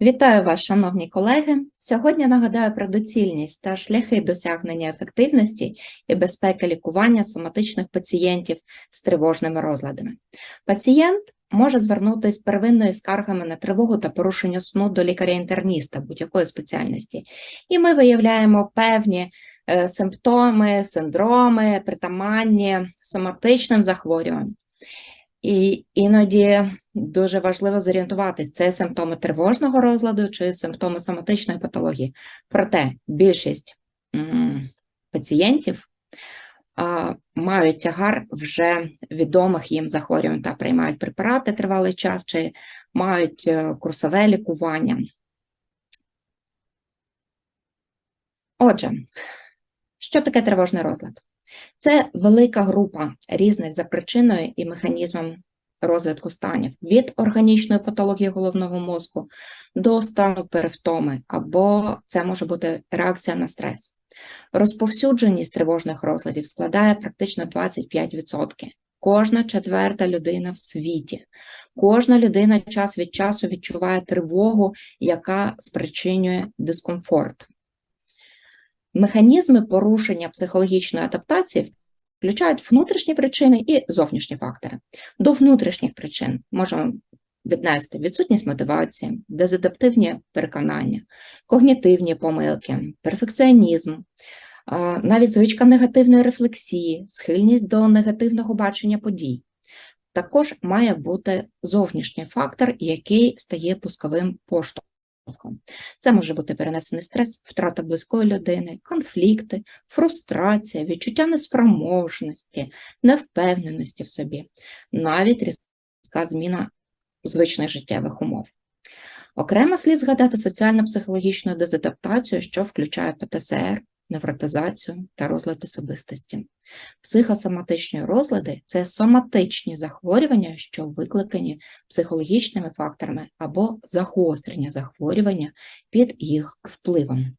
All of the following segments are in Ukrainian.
Вітаю вас, шановні колеги. Сьогодні нагадаю про доцільність та шляхи досягнення ефективності і безпеки лікування соматичних пацієнтів з тривожними розладами. Пацієнт може звернутися первинною скаргами на тривогу та порушення сну до лікаря-інтерніста будь-якої спеціальності, і ми виявляємо певні е, симптоми, синдроми, притаманні соматичним захворюванням. І іноді дуже важливо зорієнтуватись, це симптоми тривожного розладу чи симптоми соматичної патології. Проте більшість пацієнтів а, мають тягар вже відомих їм захворювань та приймають препарати тривалий час, чи мають е, курсове лікування. Отже, що таке тривожний розлад? Це велика група різних за причиною і механізмом розвитку станів від органічної патології головного мозку до стану перевтоми, або це може бути реакція на стрес. Розповсюдженість тривожних розладів складає практично 25%. Кожна четверта людина в світі, кожна людина час від часу відчуває тривогу, яка спричинює дискомфорт. Механізми порушення психологічної адаптації включають внутрішні причини і зовнішні фактори. До внутрішніх причин можемо віднести відсутність мотивації, дезадаптивні переконання, когнітивні помилки, перфекціонізм, навіть звичка негативної рефлексії, схильність до негативного бачення подій. Також має бути зовнішній фактор, який стає пусковим поштовхом. Це може бути перенесений стрес, втрата близької людини, конфлікти, фрустрація, відчуття неспроможності, невпевненості в собі, навіть різка зміна звичних життєвих умов. Окремо слід згадати соціально-психологічну дезадаптацію, що включає ПТСР, невротизацію та розлад особистості. Психосоматичні розлади це соматичні захворювання, що викликані психологічними факторами або загострення захворювання під їх впливом.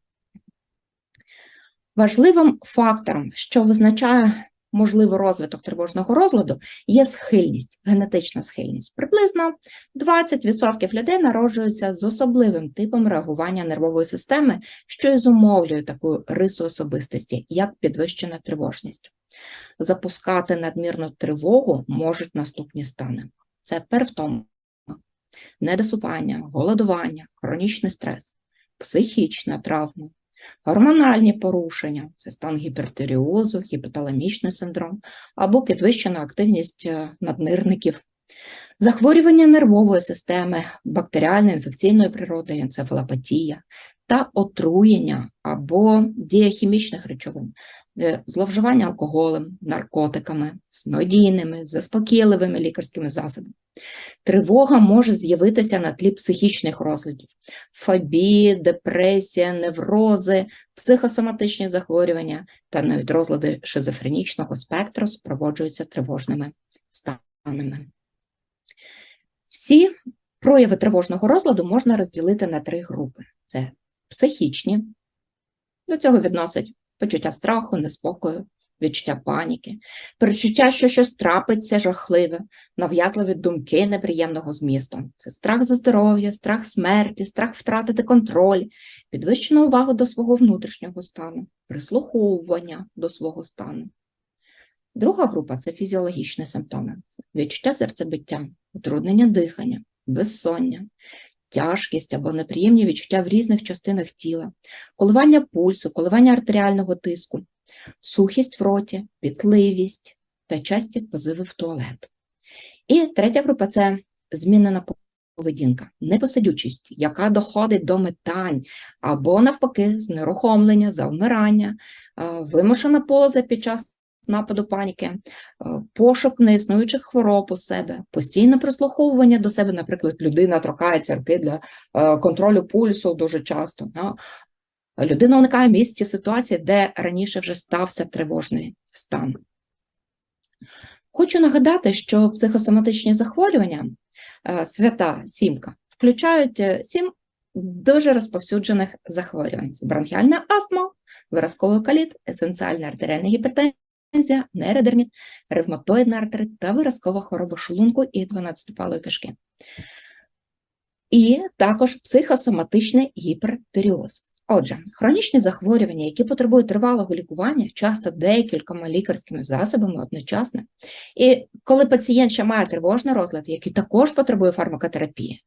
Важливим фактором, що визначає можливий розвиток тривожного розладу, є схильність, генетична схильність. Приблизно 20% людей народжуються з особливим типом реагування нервової системи, що і зумовлює таку рису особистості, як підвищена тривожність. Запускати надмірну тривогу можуть наступні стани: це перевтома, недосупання, голодування, хронічний стрес, психічна травма, Гормональні порушення це стан гіпертиріозу, гіпоталамічний синдром або підвищена активність е, наднирників, захворювання нервової системи, бактеріальної інфекційної природи, енцефалопатія та отруєння або дія хімічних речовин, е, зловживання алкоголем, наркотиками, снодійними, заспокійливими лікарськими засобами. Тривога може з'явитися на тлі психічних розладів: фобії, депресія, неврози, психосоматичні захворювання та навіть розлади шизофренічного спектру супроводжуються тривожними станами. Всі прояви тривожного розладу можна розділити на три групи: це психічні, до цього відносять почуття страху, неспокою, відчуття паніки, перечуття, що щось трапиться жахливе, нав'язливі думки неприємного змісту. Це страх за здоров'я, страх смерті, страх втратити контроль, підвищена увага до свого внутрішнього стану, прислуховування до свого стану. Друга група це фізіологічні симптоми, відчуття серцебиття, утруднення дихання, безсоння, тяжкість або неприємні відчуття в різних частинах тіла, коливання пульсу, коливання артеріального тиску, сухість в роті, пітливість та часті позиви в туалет. І третя група це змінена поведінка, непосидючість, яка доходить до метань, або, навпаки, знерухомлення, завмирання, вимушена поза під час нападу паніки, е, пошук неіснуючих хвороб у себе, постійне прислуховування до себе, наприклад, людина торкається руки для е, контролю пульсу дуже часто. Людина уникає місця ситуації, де раніше вже стався тривожний стан. Хочу нагадати, що психосоматичні захворювання, е, свята сімка, включають сім дуже розповсюджених захворювань: бронхіальна астма, виразковий каліт, есенціальна артеріальна гіпертензія, нейродерміт, ревматоїдна артрит та виразкова хвороба шлунку і 12-палої кишки. і також психосоматичний гіпертиріоз. Отже, хронічні захворювання, які потребують тривалого лікування, часто декількома лікарськими засобами одночасно. І коли пацієнт ще має тривожний розлад, який також потребує фармакотерапії,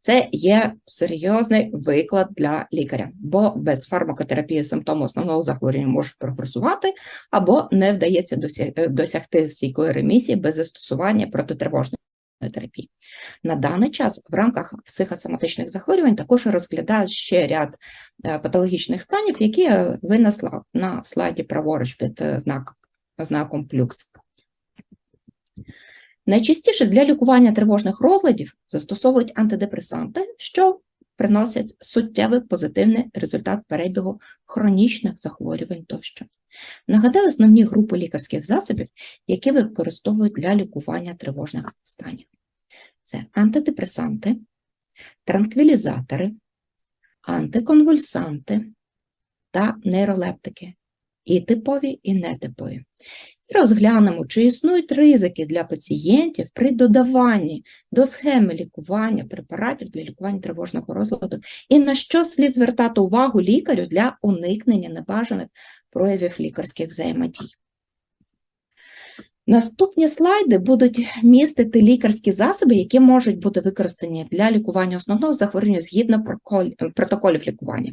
це є серйозний виклад для лікаря, бо без фармакотерапії симптоми основного захворювання можуть прогресувати, або не вдається досягти стійкої ремісії без застосування протитривожної терапії. На даний час в рамках психосоматичних захворювань також розглядають ще ряд е, патологічних станів, які винесла на слайді праворуч під е, знак, знаком плюс. Найчастіше для лікування тривожних розладів застосовують антидепресанти, що приносять суттєвий позитивний результат перебігу хронічних захворювань тощо. Нагадаю основні групи лікарських засобів, які використовують для лікування тривожних станів. Це антидепресанти, транквілізатори, антиконвульсанти та нейролептики, і типові, і нетипові. І розглянемо, чи існують ризики для пацієнтів при додаванні до схеми лікування препаратів для лікування тривожного розладу, і на що слід звертати увагу лікарю для уникнення небажаних проявів лікарських взаємодій. Наступні слайди будуть містити лікарські засоби, які можуть бути використані для лікування основного захворювання згідно протоколів лікування.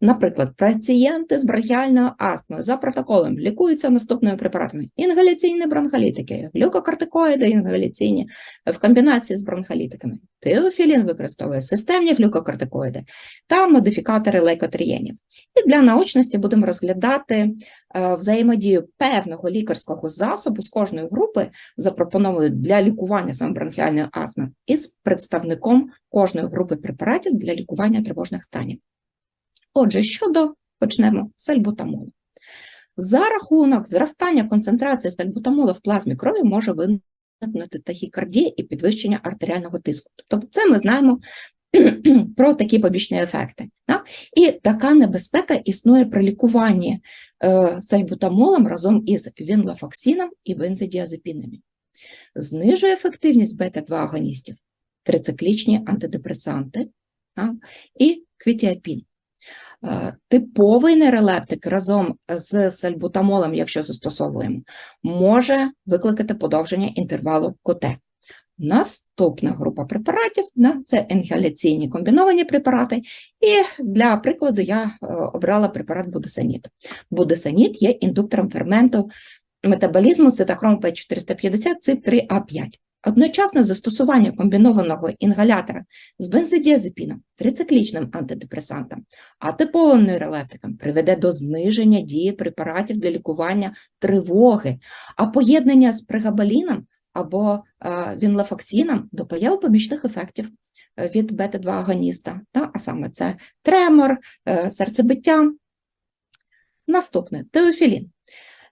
Наприклад, пацієнти з бронхіальною астмою за протоколом лікуються наступними препаратами: інгаляційні бронхолітики, глюкокортикоїди інгаляційні в комбінації з бронхолітиками. Теофілін використовує системні глюкокортикоїди та модифікатори лейкотрієнів. І для наочності будемо розглядати взаємодію певного лікарського засобу з кожної групи, запропонованої для лікування саме бронхіальної астми, із представником кожної групи препаратів для лікування тривожних станів. Отже, щодо почнемо сальбутамолу. За рахунок зростання концентрації сальбутамолу в плазмі крові може виникнути тахікардія і підвищення артеріального тиску. Тобто, це ми знаємо про такі побічні ефекти. Так? І така небезпека існує при лікуванні е, сальбутамолом разом із вінлафоксином і бензодіазепінами. Знижує ефективність бета-2 агоністів, трициклічні антидепресанти так? і квітіапін. Е, типовий нейролептик разом з сальбутамолом, якщо застосовуємо, може викликати подовження інтервалу КОТ. Наступна група препаратів це інгаляційні комбіновані препарати, і для прикладу я е, обрала препарат будесаніт. Будесаніт є індуктором ферменту метаболізму цитохром П450 цип3А5. Одночасне застосування комбінованого інгалятора з бензодіазепіном, трициклічним антидепресантом, а типовим нейролептиком приведе до зниження дії препаратів для лікування тривоги, а поєднання з прегабаліном або вінлефоксином до появи побічних ефектів е, від бета-2-агоніста, а саме це тремор, е, серцебиття. Наступне теофілін.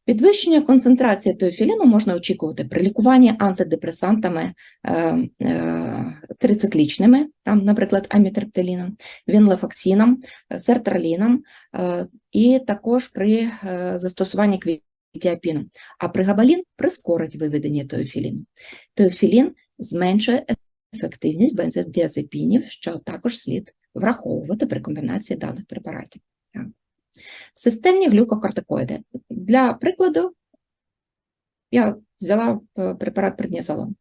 Підвищення концентрації теофіліну можна очікувати при лікуванні антидепресантами е, е, трициклічними, там, наприклад, амітрептиліном, вінлефоксином, сертраліном, е, і також при е, застосуванні квітіапіну. А пригабалін прискорить виведення теофіліну. Теофілін зменшує ефективність бензодіазепінів, що також слід враховувати при комбінації даних препаратів. Так. Системні глюкокортикоїди. Для прикладу, я взяла е, препарат преднізолон.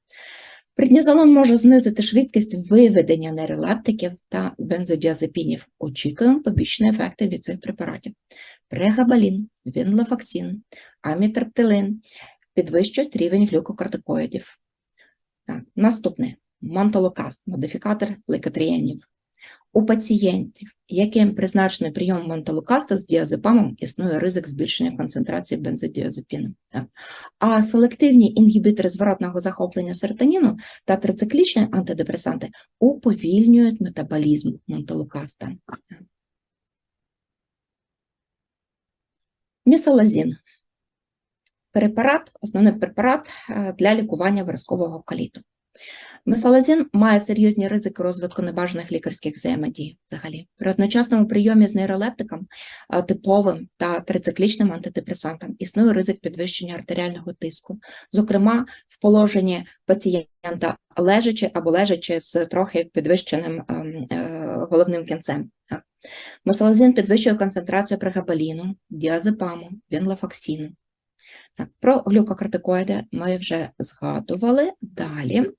Преднізолон може знизити швидкість виведення нейролептиків та бензодіазепінів. Очікуємо побічні ефекти від цих препаратів. Прегабалін, вінлофаксін, амітрептилин підвищують рівень глюкокортикоїдів. Так, Наступне мантолокаст, модифікатор лейкотрієнів. У пацієнтів, яким призначений прийом менталокаста з діазепамом, існує ризик збільшення концентрації бензодіазепіну. А селективні інгібітори зворотного захоплення серотоніну та трициклічні антидепресанти уповільнюють метаболізм менталокаста. Місолазін. Препарат, основний препарат е, для лікування виразкового каліту. Месалазін має серйозні ризики розвитку небажаних лікарських взаємодій взагалі. При одночасному прийомі з нейролептиком, типовим та трициклічним антидепресантом існує ризик підвищення артеріального тиску. Зокрема, в положенні пацієнта лежачи або лежачи з трохи підвищеним ем, е, головним кінцем. Месалазин підвищує концентрацію прегабаліну, діазепаму, вінлафаксіну. Так, про глюкокортикоїди ми вже згадували. Далі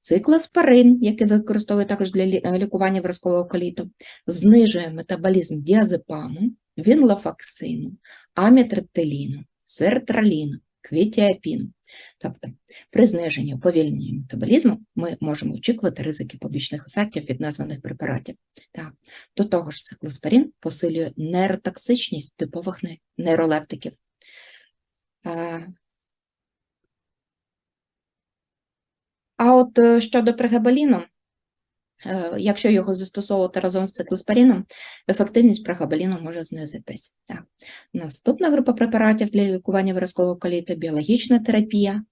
циклоспорин, який використовує також для е, лікування виразкового коліту, знижує метаболізм діазепаму, вінлафаксину, амітриптиліну, сертраліну, квітіапіну. Тобто при зниженні уповільненні метаболізму ми можемо очікувати ризики побічних ефектів від названих препаратів. Так. До того ж, циклоспорин посилює нейротоксичність типових нейролептиків. А от е, щодо прегабаліну, е, якщо його застосовувати разом з циклоспоріном, ефективність прегабаліну може знизитись. Так. Наступна група препаратів для лікування виразкового коліту – біологічна терапія,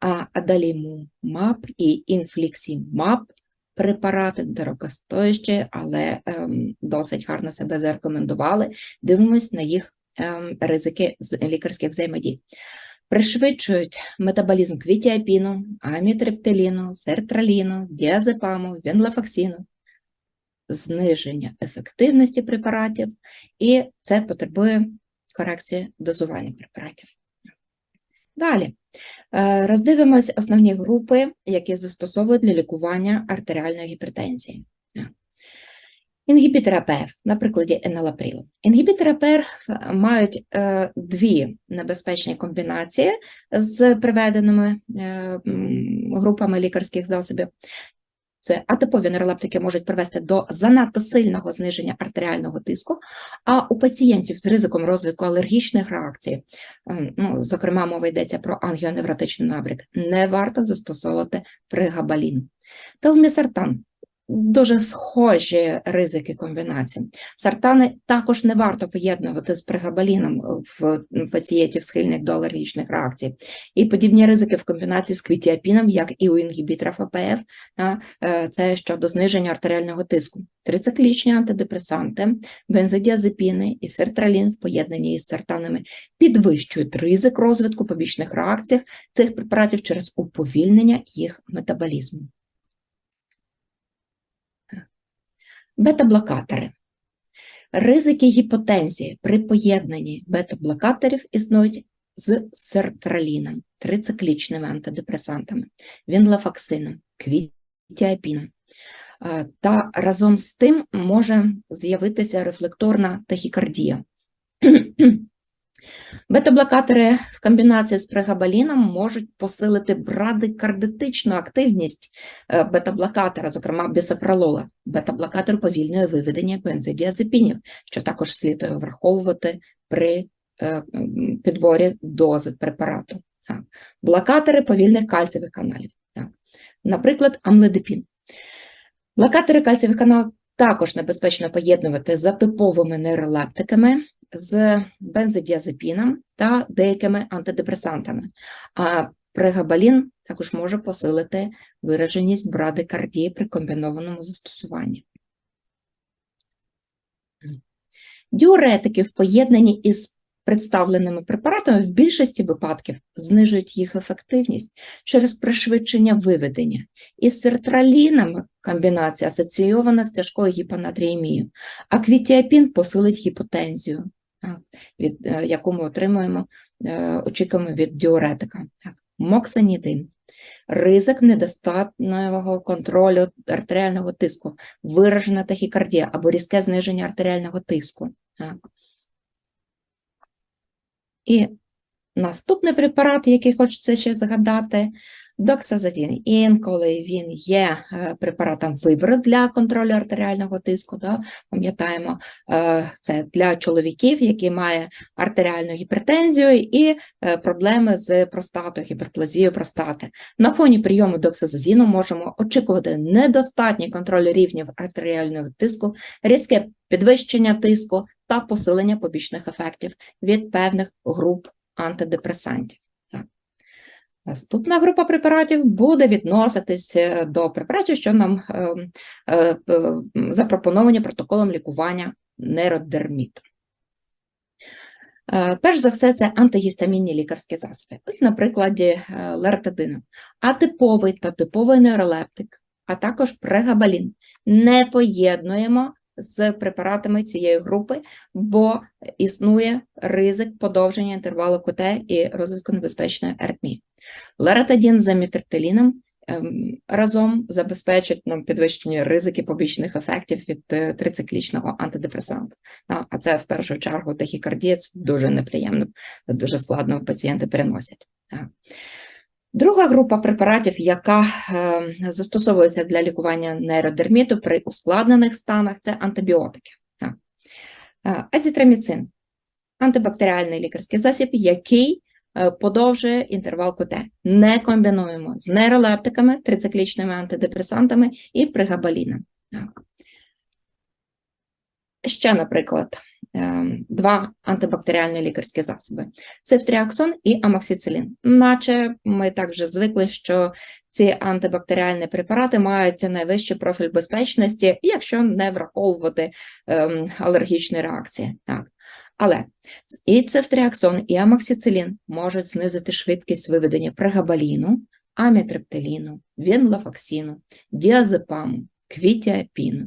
а адалімумаб і інфліксімаб препарати дорогостоящі, але ем, досить гарно себе зарекомендували. Дивимось на їх ем, ризики лікарських взаємодій. Пришвидшують метаболізм квітіапіну, амітриптиліну, сертраліну, діазепаму, венлафаксіну, зниження ефективності препаратів, і це потребує корекції дозування препаратів. Далі е, роздивимось основні групи, які застосовують для лікування артеріальної гіпертензії. Інгібітори АПФ, на прикладі енелаприлу. Інгібітори АПФ мають е, дві небезпечні комбінації з приведеними е, групами лікарських засобів. Це атипові нейролептики можуть привести до занадто сильного зниження артеріального тиску, а у пацієнтів з ризиком розвитку алергічних реакцій, ну, зокрема, мова йдеться про ангіоневротичний набряк, не варто застосовувати пригабалін. Телмісартан дуже схожі ризики комбінацій. Сартани також не варто поєднувати з пригабаліном в пацієнтів схильних до алергічних реакцій. І подібні ризики в комбінації з квітіапіном, як і у інгібіторів АПФ, е, це щодо зниження артеріального тиску. Трициклічні антидепресанти, бензодіазепіни і сертралін в поєднанні із сартанами підвищують ризик розвитку побічних реакцій цих препаратів через уповільнення їх метаболізму. Бета-блокатори. Ризики гіпотензії при поєднанні бета-блокаторів існують з сертраліном, трициклічними антидепресантами, вінлафаксином, квітіапіном. Та разом з тим може з'явитися рефлекторна тахікардія. Бета-блокатори в комбінації з прегабаліном можуть посилити брадикардитичну активність е, бета-блокатора, зокрема бісопролола. Бета-блокатор повільнює виведення бензодіазепінів, що також слід враховувати при е, підборі дози препарату. Так. Блокатори повільних кальцієвих каналів. Так. Наприклад, амлодипін. Блокатори кальцієвих каналів також небезпечно поєднувати з атиповими нейролептиками, з бензодіазепіном та деякими антидепресантами. А прегабалін також може посилити вираженість брадикардії при комбінованому застосуванні. Діуретики в поєднанні із представленими препаратами в більшості випадків знижують їх ефективність через пришвидшення виведення. Із сертралінами комбінація асоційована з тяжкою гіпонатріємією, а квітіапін посилить гіпотензію, від, е, яку ми отримуємо, е, очікуємо від діуретика. Так. Моксанідин. Ризик недостатнього контролю артеріального тиску, виражена тахікардія або різке зниження артеріального тиску. Так. І наступний препарат, який хочеться ще згадати, доксазазін. Інколи він є е, препаратом вибору для контролю артеріального тиску. Да? Пам'ятаємо, е, це для чоловіків, які мають артеріальну гіпертензію і е, проблеми з простатою, гіперплазією простати. На фоні прийому доксазазіну можемо очікувати недостатній контроль рівнів артеріального тиску, різке підвищення тиску та посилення побічних ефектів від певних груп антидепресантів. Наступна група препаратів буде відноситись до препаратів, що нам е, е, е, запропоновані протоколом лікування нейродерміту. Е, Перш за все, це антигістамінні лікарські засоби. Ось на прикладі е, лертадину. Атиповий та типовий нейролептик, а також прегабалін. Не поєднуємо з препаратами цієї групи, бо існує ризик подовження інтервалу КТ і розвитку небезпечної аритмії. Лератадін з амітриптиліном ем, разом забезпечать нам підвищення ризики побічних ефектів від е, трициклічного антидепресанту. А це в першу чергу тахікардія, це дуже неприємно, дуже складно пацієнти переносять. Друга група препаратів, яка е, застосовується для лікування нейродерміту при ускладнених станах, це антибіотики. Е, Азітроміцин антибактеріальний лікарський засіб, який е, подовжує інтервал КТ. Не комбінуємо з нейролептиками, трициклічними антидепресантами і пригабаліном. Ще, наприклад, ем, два антибактеріальні лікарські засоби: цифтріаксон і амоксицилін. Наче ми так вже звикли, що ці антибактеріальні препарати мають найвищий профіль безпечності, якщо не враховувати ем, алергічні реакції. Так. Але і цифтріаксон, і амоксицилін можуть знизити швидкість виведення прегабаліну, амітриптиліну, вінлафаксіну, діазепаму, квітіапіну.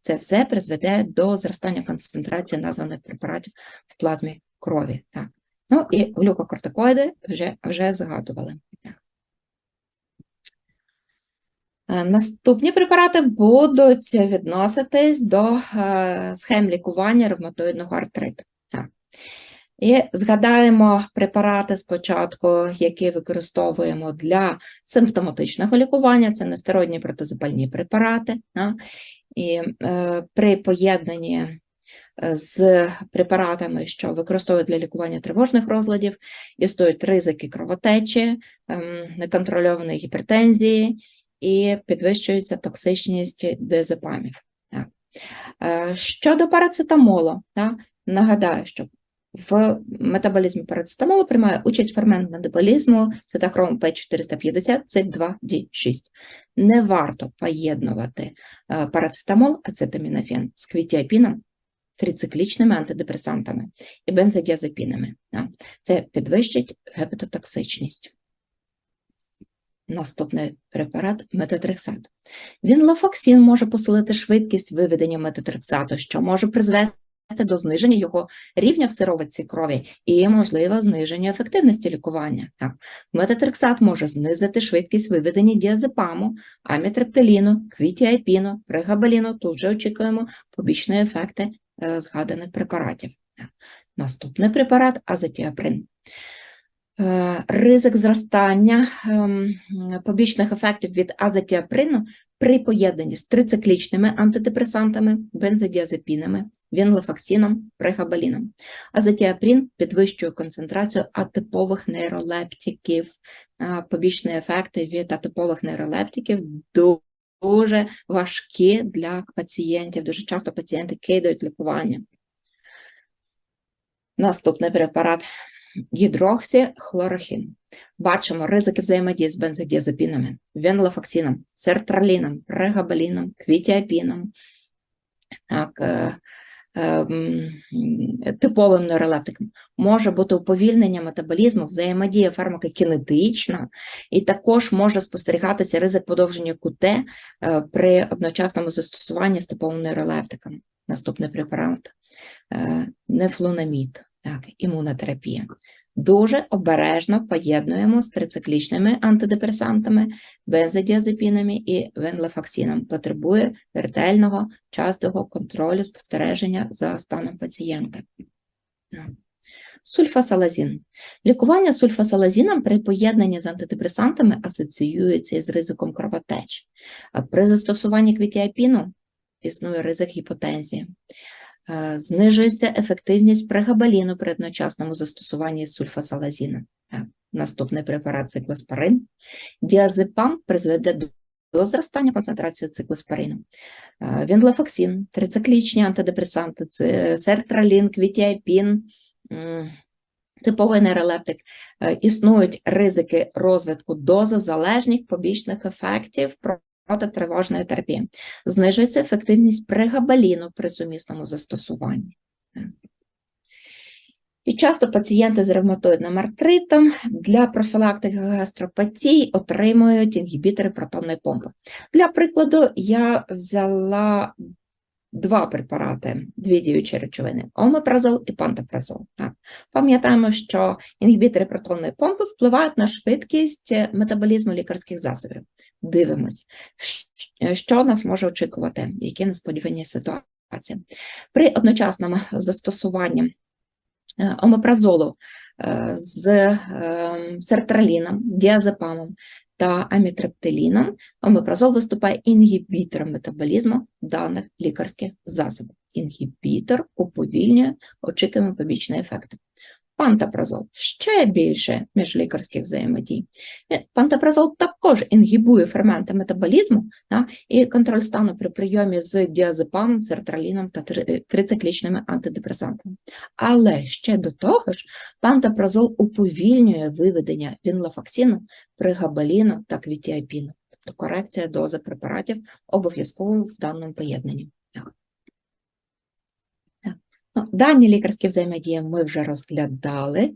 Це все призведе до зростання концентрації названих препаратів в плазмі крові. Так. Ну і глюкокортикоїди вже, вже згадували. Так. Е, Наступні препарати будуть відноситись до е, схем лікування ревматоїдного артриту. Так. І згадаємо препарати спочатку, які використовуємо для симптоматичного лікування, це нестероїдні протизапальні препарати. І е, при поєднанні з препаратами, що використовують для лікування тривожних розладів, існують ризики кровотечі, ем, неконтрольованої гіпертензії і підвищується токсичність дезепамів. Е, Щодо парацетамолу, нагадаю, що в метаболізмі парацетамолу приймає участь фермент метаболізму цитохром П450, ЦИК2D6. Не варто поєднувати е, парацетамол, ацетамінофен з квітіапіном, трициклічними антидепресантами і бензодіазепінами. Це підвищить гепатотоксичність. Наступний препарат метотрексат. Він лофоксин може посилити швидкість виведення метотрексату, що може призвести до зниження його рівня в сироватці крові і, можливо, зниження ефективності лікування. Так. метатриксат може знизити швидкість виведення діазепаму, амітрептиліну, квітіапіну, регабаліну. Тут же очікуємо побічні ефекти е, згаданих препаратів. Наступний препарат азотіаприн. Е, Ризик зростання ем, побічних ефектів від азотіаприну при поєднанні з трициклічними антидепресантами, бензодіазепінами, вінлефаксином, прегабаліном. Азотіаприн підвищує концентрацію атипових нейролептиків. Е, Побічні ефекти від атипових нейролептиків дуже важкі для пацієнтів. Дуже часто пацієнти кидають лікування. Наступний препарат гідроксихлорохін. Бачимо ризики взаємодії з бензодіазепінами, венлофоксином, сертраліном, прегабаліном, квітіапіном, так, е, е, типовим нейролептиком. Може бути уповільнення метаболізму, взаємодія фармакокінетична, і також може спостерігатися ризик подовження КУТ е, при одночасному застосуванні з типовим нейролептиком. Наступний препарат е, нефлунамід. Так, імунотерапія. Дуже обережно поєднуємо з трициклічними антидепресантами, бензодіазепінами і венлефаксином. Потребує ретельного, частого контролю, спостереження за станом пацієнта. Сульфасалазін. Лікування сульфасалазіном при поєднанні з антидепресантами асоціюється із ризиком кровотеч. А при застосуванні квітіапіну існує ризик гіпотензії. Е, знижується ефективність прегабаліну при одночасному застосуванні сульфасалазіну. Наступний препарат циклоспорин. Діазепам призведе до зростання концентрації циклоспорину. Е, трициклічні антидепресанти, сертралін, квітіапін, типовий нейролептик. Е, існують ризики розвитку дозозалежних побічних ефектів протитривожної терапії. Знижується ефективність прегабаліну при сумісному застосуванні. І часто пацієнти з ревматоїдним артритом для профілактики гастропатій отримують інгібітори протонної помпи. Для прикладу, я взяла два препарати, дві діючі речовини омепразол і пантопразол. Так. Пам'ятаємо, що інгібітори протонної помпи впливають на швидкість метаболізму лікарських засобів. Дивимось, що нас може очікувати, які несподівані ситуації. При одночасному застосуванні Е, омепразолу е, з е, сертраліном, діазепамом та амітрептиліном, омепразол виступає інгібітором метаболізму даних лікарських засобів. Інгібітор уповільнює очікувані побічні ефекти. Пантопразол ще більше міжлікарських взаємодій. Е, пантопразол також інгібує ферменти метаболізму да, і контроль стану при прийомі з діазепамом, сертраліном та е, трициклічними антидепресантами. Але ще до того ж, пантопразол уповільнює виведення вінлафаксіну, пригабаліну та квітіапіну. Тобто корекція дози препаратів обов'язково в даному поєднанні. Ну, Дані лікарські взаємодії ми вже розглядали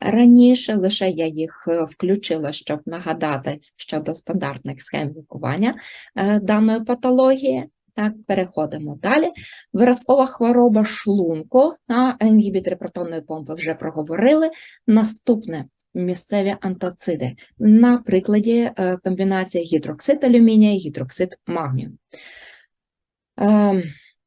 раніше, лише я їх е, включила, щоб нагадати щодо стандартних схем лікування е, даної патології. Так, переходимо далі. Виразкова хвороба шлунку на інгібітори протонної помпи вже проговорили. Наступне місцеві антоциди на прикладі е, комбінації гідроксид алюмінія і гідроксид магнію.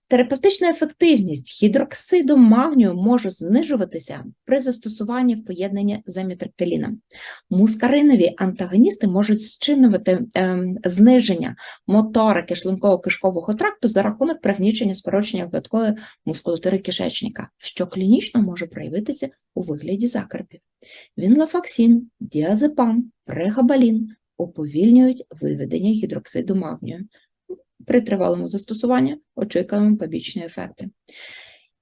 Ем, Терапевтична ефективність гідроксиду магнію може знижуватися при застосуванні в поєднанні з амітриптиліном. Мускаринові антагоністи можуть зчинювати е, зниження моторики шлунково-кишкового тракту за рахунок пригнічення скорочення гладкої мускулатури кишечника, що клінічно може проявитися у вигляді закарпів. Вінлафаксін, діазепам, прегабалін уповільнюють виведення гідроксиду магнію при тривалому застосуванні очікуємо побічні ефекти.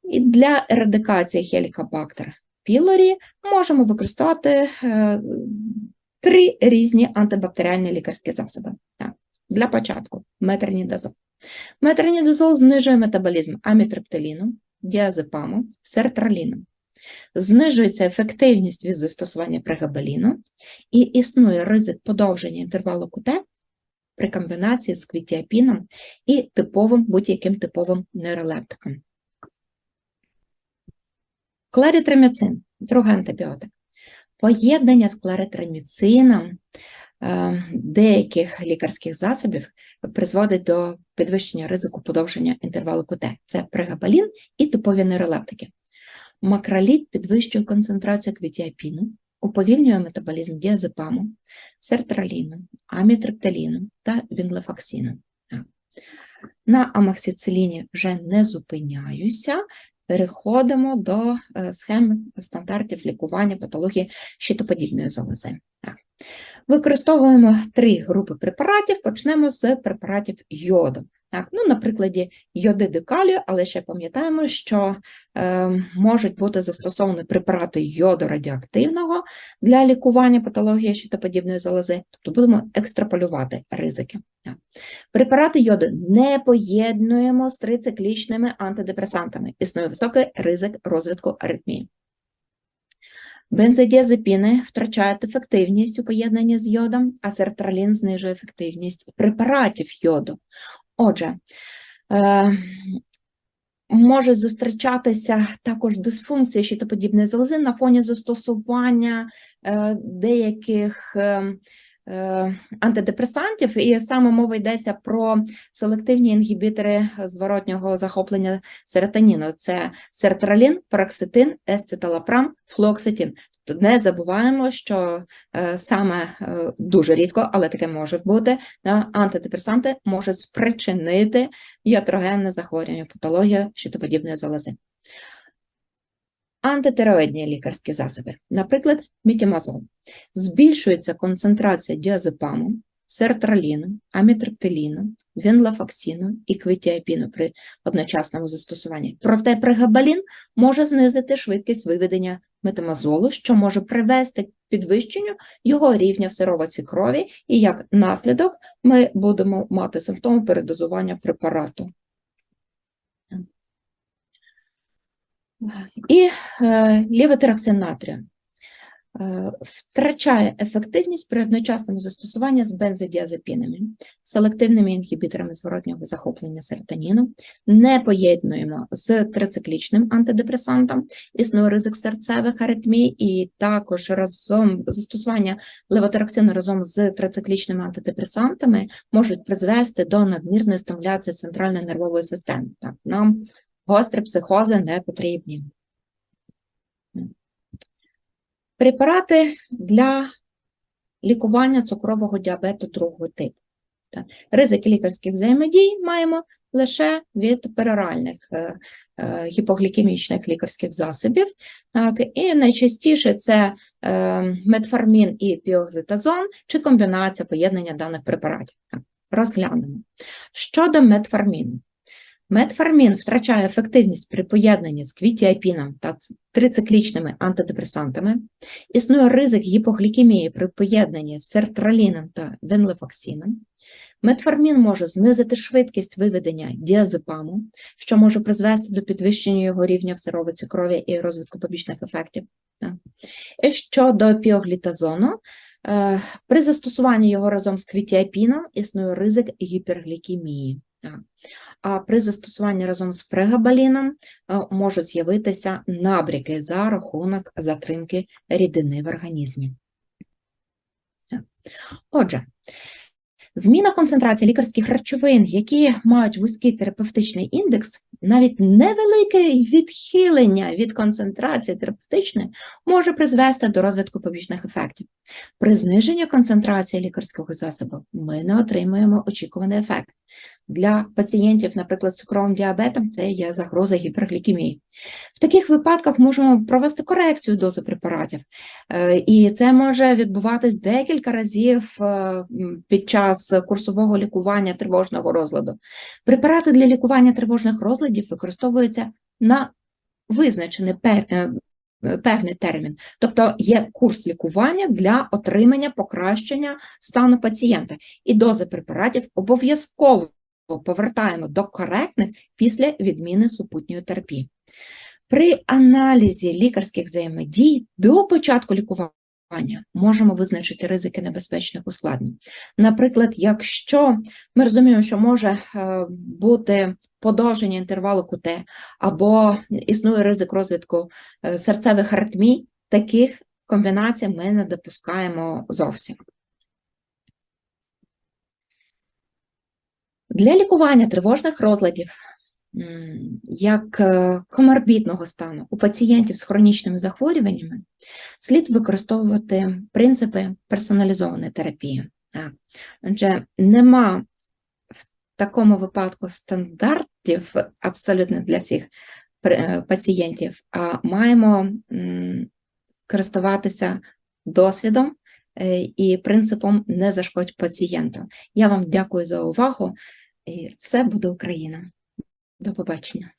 І для ерадикації хелікобактер пілорі можемо використовувати е, три різні антибактеріальні лікарські засоби. Так. Для початку метринідазол. Метринідазол знижує метаболізм амітриптиліну, діазепаму, сертраліну. Знижується ефективність від застосування прегабеліну і існує ризик подовження інтервалу КУТ при комбінації з квітіапіном і типовим будь-яким типовим нейролептиком. Кларитраміцин другий антибіотик. Поєднання з кларитраміцином е, деяких лікарських засобів призводить до підвищення ризику подовження інтервалу КТ. Це прегабалін і типові нейролептики. Макраліт підвищує концентрацію квітіапіну, уповільнює метаболізм діазепаму, сертраліну, амітрипталіну та вінлефаксіну. На амоксициліні вже не зупиняюся, переходимо до е, схеми стандартів лікування патології щитоподібної залози. Використовуємо три групи препаратів, почнемо з препаратів йоду. Так, ну, На прикладі йодиди калію, але ще пам'ятаємо, що е, можуть бути застосовані препарати йоду радіоактивного для лікування патології щитоподібної залози, тобто будемо екстраполювати ризики. Так. Препарати йоду не поєднуємо з трициклічними антидепресантами. Існує високий ризик розвитку аритмії. Бензодіазепіни втрачають ефективність у поєднанні з йодом, а сертралін знижує ефективність препаратів йоду. Отже, е, можуть зустрічатися також дисфункції щитоподібної залози на фоні застосування е, деяких е, антидепресантів, і саме мова йдеться про селективні інгібітори зворотнього захоплення серотоніну. Це сертралін, паракситин, есцеталапрам, флоксетин. Не забуваємо, що е, саме е, дуже рідко, але таке може бути, антидепресанти можуть спричинити ятрогенне захворювання, патологію щитоподібної залози. Антитероїдні лікарські засоби, наприклад, мітімазол. Збільшується концентрація діазепаму, сертраліну, амітриптиліну, вінлафаксіну і квітіапіну при одночасному застосуванні. Проте пригабалін може знизити швидкість виведення метамазолу, що може привести к підвищенню його рівня в сироватці крові, і як наслідок ми будемо мати симптоми передозування препарату. І е, лівотероксин натрію втрачає ефективність при одночасному застосуванні з бензодіазепінами, селективними інгібіторами зворотнього захоплення серотоніну, не поєднуємо з трициклічним антидепресантом, існує ризик серцевих аритмій, і також разом застосування левотероксину разом з трициклічними антидепресантами можуть призвести до надмірної стимуляції центральної нервової системи. Так, нам гострі психози не потрібні. Препарати для лікування цукрового діабету другого типу. Ризики лікарських взаємодій маємо лише від пероральних е, е, гіпоглікемічних лікарських засобів. І найчастіше це е, метформін і піоглітазон чи комбінація поєднання даних препаратів. Розглянемо. Щодо метформіну. Метформін втрачає ефективність при поєднанні з квітіапіном та трициклічними антидепресантами. Існує ризик гіпоглікемії при поєднанні з сертраліном та венлефоксином. Метформін може знизити швидкість виведення діазепаму, що може призвести до підвищення його рівня в сировиці крові і розвитку побічних ефектів. І щодо піоглітазону, е, при застосуванні його разом з квітіапіном існує ризик гіперглікемії. А при застосуванні разом з прегабаліном е, можуть з'явитися набряки за рахунок затримки рідини в організмі. Отже, зміна концентрації лікарських речовин, які мають вузький терапевтичний індекс, навіть невелике відхилення від концентрації терапевтичної може призвести до розвитку побічних ефектів. При зниженні концентрації лікарського засобу ми не отримуємо очікуваний ефект. Для пацієнтів, наприклад, з цукровим діабетом, це є загроза гіперглікемії. В таких випадках можемо провести корекцію дози препаратів, е, і це може відбуватись декілька разів е, під час курсового лікування тривожного розладу. Препарати для лікування тривожних розладів використовуються на визначений е, певний термін, тобто є курс лікування для отримання покращення стану пацієнта, і дози препаратів обов'язково повертаємо до коректних після відміни супутньої терапії. При аналізі лікарських взаємодій до початку лікування можемо визначити ризики небезпечних ускладнень. Наприклад, якщо ми розуміємо, що може е, бути подовження інтервалу КУТ, або існує ризик розвитку е, серцевих аритмій, таких комбінацій ми не допускаємо зовсім. Для лікування тривожних розладів, як е, коморбідного стану у пацієнтів з хронічними захворюваннями, слід використовувати принципи персоналізованої терапії. Отже, нема в такому випадку стандартів абсолютно для всіх е, пацієнтів, а маємо користуватися досвідом е, і принципом не зашкодь пацієнту. Я вам дякую за увагу. І все буде Україна. До побачення.